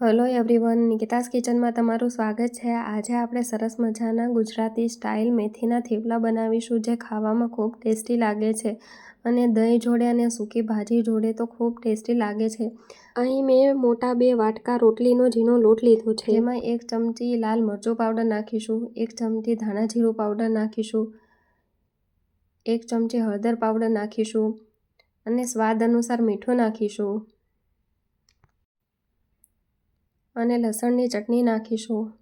Hello everyone નિકિતાસ કિચનમાં તમારું સ્વાગત છે. આજે આપણે સરસ મજાના ગુજરાતી સ્ટાઇલ મેથીના થેપલા બનાવીશું જે ખાવામાં ખૂબ ટેસ્ટી લાગે છે અને દહીં જોડે અને સૂકી ભાજી જોડે તો ખૂબ ટેસ્ટી લાગે છે. અહીં મેં મોટા બે વાટકા રોટલીનો ઝીણો લોટ લીધો છે. એમાં એક ચમચી લાલ મરચું પાવડર નાખીશું, એક ચમચી ધાણા જીરું પાવડર નાખીશું, એક ચમચી હળદર પાવડર નાખીશું અને સ્વાદ અનુસાર મીઠું નાખીશું. અને લસણની ચટણી નાખીશું.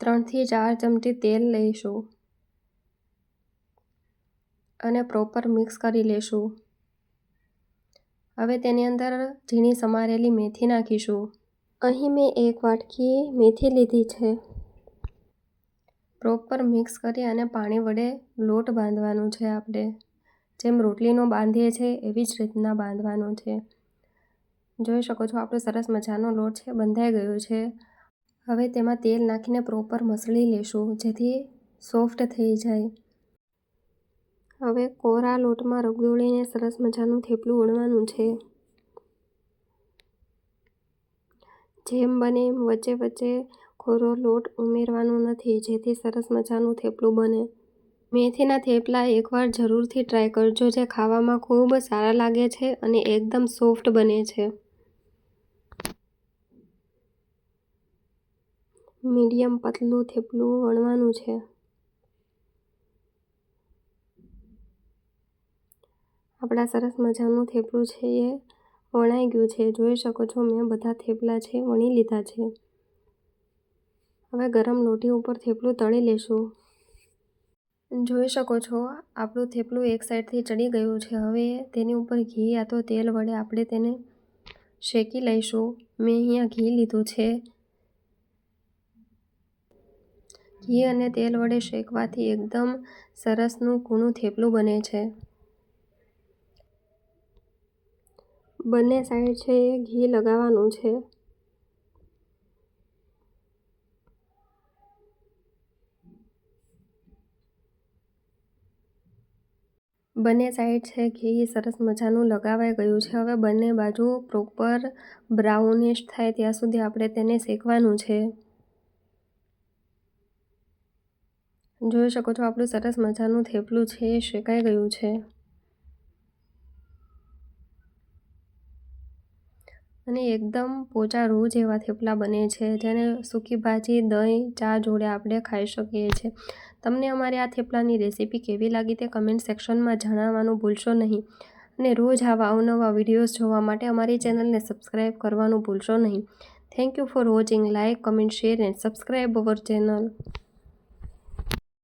ત્રણથી ચાર ચમચી તેલ લઈશું. અને પ્રોપર મિક્સ કરી લેશું. હવે તેની અંદર ઝીણી સમારેલી મેથી નાખીશું. અહીં મેં એક વાટકી મેથી લીધી છે. પ્રોપર મિક્સ કરી અને પાણી વડે લોટ બાંધવાનું છે આપણે. જેમ રોટલીનો બાંધીએ છીએ એવી જ રીતના બાંધવાનો છે. જોઈ શકો છો, આપણો સરસ મજાનો લોટ છે, બંધાઈ ગયો છે. હવે તેમાં તેલ નાખીને પ્રોપર મસળી લેશું, જેથી સોફ્ટ થઈ જાય. હવે કોરા લોટમાં રગદોળીને સરસ મજાનું થેપલું ઉણવાનું છે. જેમ બને એમ વચ્ચે વચ્ચે કોરો લોટ ઉમેરવાનો નથી, જેથી સરસ મજાનું થેપલું બને. મેથીના થેપલા એકવાર જરૂરથી ટ્રાય કરજો, જે ખાવામાં ખૂબ સારા લાગે છે અને એકદમ સોફ્ટ બને છે. મીડિયમ પતલું, થેપલું વણવાનું છે. આપણા સરસ મજાનું થેપલું છે એ વણાઈ ગયું છે. જોઈ શકો છો, મેં બધા થેપલા છે, વણી લીધા છે. હવે ગરમ લોટી ઉપર થેપલું તળી લેશું. જોઈ શકો છો, આપણું થેપલું એક સાઈડથી ચડી ગયું છે. હવે તેની ઉપર ઘી યા તો તેલ વડે આપણે તેને શેકી લઈશું. મેં અહીંયા ઘી લીધું છે. ઘી અને તેલ વડે શેકવાથી એકદમ સરસનું કૂણું થેપલું બને છે. બંને સાઈડ છે એ ઘી લગાવવાનું છે. બંને સાઈડ છે ઘી સરસ મજાનું લગાવાઈ ગયું છે. હવે બંને બાજુ પ્રોપર બ્રાઉનિશ થાય ત્યાં સુધી આપણે તેને શેકવાનું છે. જોઈ શકો છો, આપણું સરસ મજાનું થેપલું છે એ શેકાઈ ગયું છે. અને એકદમ પોચા રૂ જેવા થેપલા બને છે, જેને સૂકી ભાજી, દહીં, ચા જોડે આપણે ખાઈ શકીએ છીએ. તમને અમારી આ થેપલાની રેસીપી કેવી લાગી તે કમેન્ટ સેક્શનમાં જણાવવાનું ભૂલશો નહીં. અને રોજ આવા અવનવા વિડીયોઝ જોવા માટે અમારી ચેનલને સબસ્ક્રાઈબ કરવાનું ભૂલશો નહીં. Thank you for watching like comment share and subscribe our channel